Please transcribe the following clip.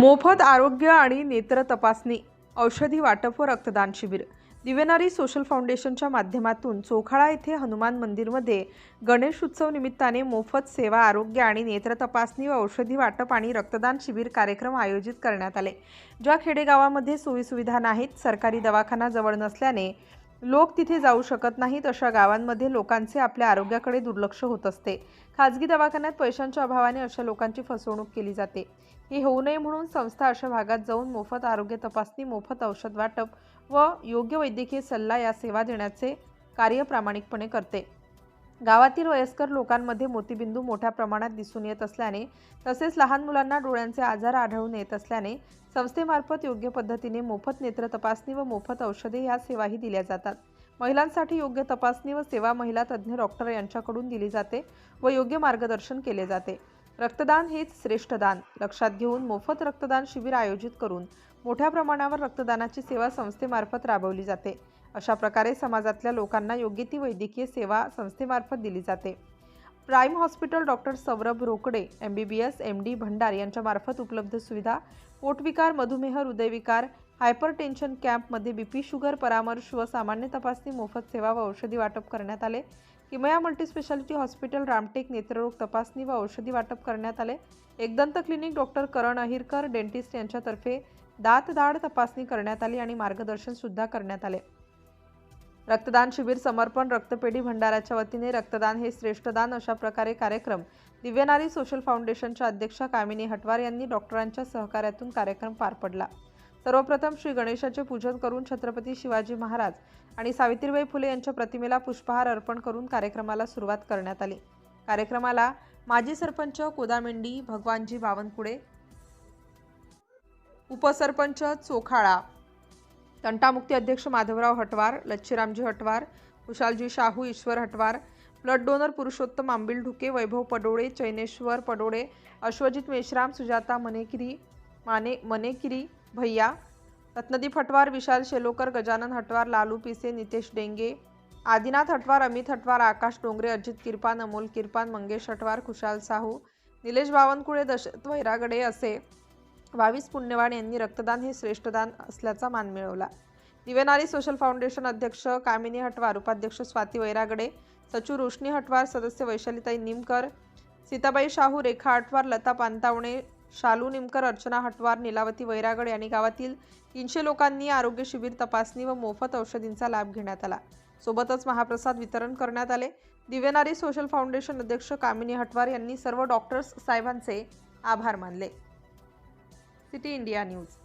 मोफत आरोग्य आणि नेत्र तपासणी औषधी वाटप व रक्तदान शिबिर. दिवेनारी सोशल फाउंडेशनच्या माध्यमातून चोखाळा येथे हनुमान मंदिरमध्ये गणेश उत्सव निमित्ताने मोफत सेवा आरोग्य आणि नेत्र तपासणी व औषधी वाटप आणि रक्तदान शिबिर कार्यक्रम आयोजित करण्यात आले. ज्या खेडेगावामध्ये सोयीसुविधा नाहीत सरकारी दवाखाना जवळ नसल्याने लोक तिथे जाऊ शकत नाहीत अशा गावांमध्ये लोकांचे आपल्या आरोग्याकडे दुर्लक्ष होत असते. खाजगी दवाखान्यात पैशांच्या अभावाने अशा लोकांची फसवणूक केली जाते. ही होऊ नये म्हणून संस्था अशा भागात जाऊन मोफत आरोग्य तपासणी मोफत औषध वाटप व योग्य वैद्यकीय सल्ला या सेवा देण्याचे कार्य प्रामाणिकपणे करते. गावातील वयस्कर लोकांमध्ये मोतीबिंदू मोठ्या प्रमाणात दिसून येत असल्याने तसेच लहान मुलांना डोळ्यांचे आजार आढळून येत असल्याने संस्थेमार्फत योग्य पद्धतीने मोफत नेत्र तपासणी व मोफत औषधे ह्या सेवाही दिल्या जातात. महिलांसाठी योग्य तपासणी व सेवा महिला तज्ज्ञ डॉक्टर यांच्याकडून दिली जाते व योग्य मार्गदर्शन केले जाते. रक्तदान हेच श्रेष्ठ दान. लक्षात घेऊन मोफत रक्तदान शिबिर आयोजित करून मोठ्या प्रमाणावर रक्तदानाची सेवा संस्थेमार्फत राबवली जाते. अशा प्रकारे समाजातल्या लोकांना योग्य ती वैद्यकीय सेवा संस्थेमार्फत दिली जाते. Prime hospital doctor Saurabh Rokade M B B S M D Bhandar यांच्यामार्फत उपलब्ध सुविधा पोटविकार मधुमेह हृदयविकार हायपर टेन्शन कॅम्पमध्ये बीपी शुगर परामर्श व सामान्य तपासणी मोफत सेवा व औषधी वाटप करण्यात आले. किमया मल्टीस्पेशालिटी हॉस्पिटल रामटेक नेत्ररोग तपासणी व औषधी वाटप करण्यात आले. Ekdant clinic doctor Karan Ahirkar dentist यांच्यातर्फे दात दाढ तपासणी करण्यात आली आणि मार्गदर्शनसुद्धा करण्यात आले. रक्तदान शिबिर समर्पण रक्तपेढी भंडाराच्या वतीने रक्तदान हे श्रेष्ठदान अशा प्रकारे कार्यक्रम दिव्यनारी सोशल फाउंडेशनच्या अध्यक्षा कामिनी हटवार यांनी डॉक्टरांच्या सहकार्यातून कार्यक्रम पार पडला. सर्वप्रथम श्री गणेशाचे पूजन करून छत्रपती शिवाजी महाराज आणि सावित्रीबाई फुले यांच्या प्रतिमेला पुष्पहार अर्पण करून कार्यक्रमाला सुरुवात करण्यात आली. कार्यक्रमाला माजी सरपंच कोदामेंडी भगवानजी बावनकुळे उपसरपंच चोखाळा तंटामुक्ती अध्यक्ष माधवराव हटवार लच्छीरामजी हटवार कुशालजी शाहू ईश्वर हटवार ब्लड डोनर पुरुषोत्तम आंबिल ढुके वैभव पडोळे चैनेश्वर पडोळे अश्वजित मेश्राम सुजाता मनेकिरी माने मनेकिरी भैया रत्नदीप हटवार विशाल शेलोकर गजानन हटवार लालू पिसे नितेश डेंगे आदिनाथ हटवार अमित हटवार आकाश डोंगरे अजित किरपान अमोल किरपान मंगेश हटवार खुशाल साहू निलेश बावनकुळे दशरथ वैरागडे असे बावीस पुण्यवान यांनी रक्तदान हे श्रेष्ठदान असल्याचा मान मिळवला. दिवेनारी सोशल फाउंडेशन अध्यक्ष कामिनी हटवार उपाध्यक्ष स्वाती वैरागडे सचिव रोशनी हटवार सदस्य वैशालीताई निमकर सीताबाई शाहू रेखा हटवार लता पानतावणे शालू निमकर अर्चना हटवार नीलावती वैरागडे आणि गावातील तीनशे लोकांनी आरोग्य शिबिर तपासणी व मोफत औषधींचा लाभ घेण्यात आला. सोबतच महाप्रसाद वितरण करण्यात आले. दिव्यनारी सोशल फाउंडेशन अध्यक्ष कामिनी हटवार यांनी सर्व डॉक्टर्स साहेबांचे आभार मानले. City India news.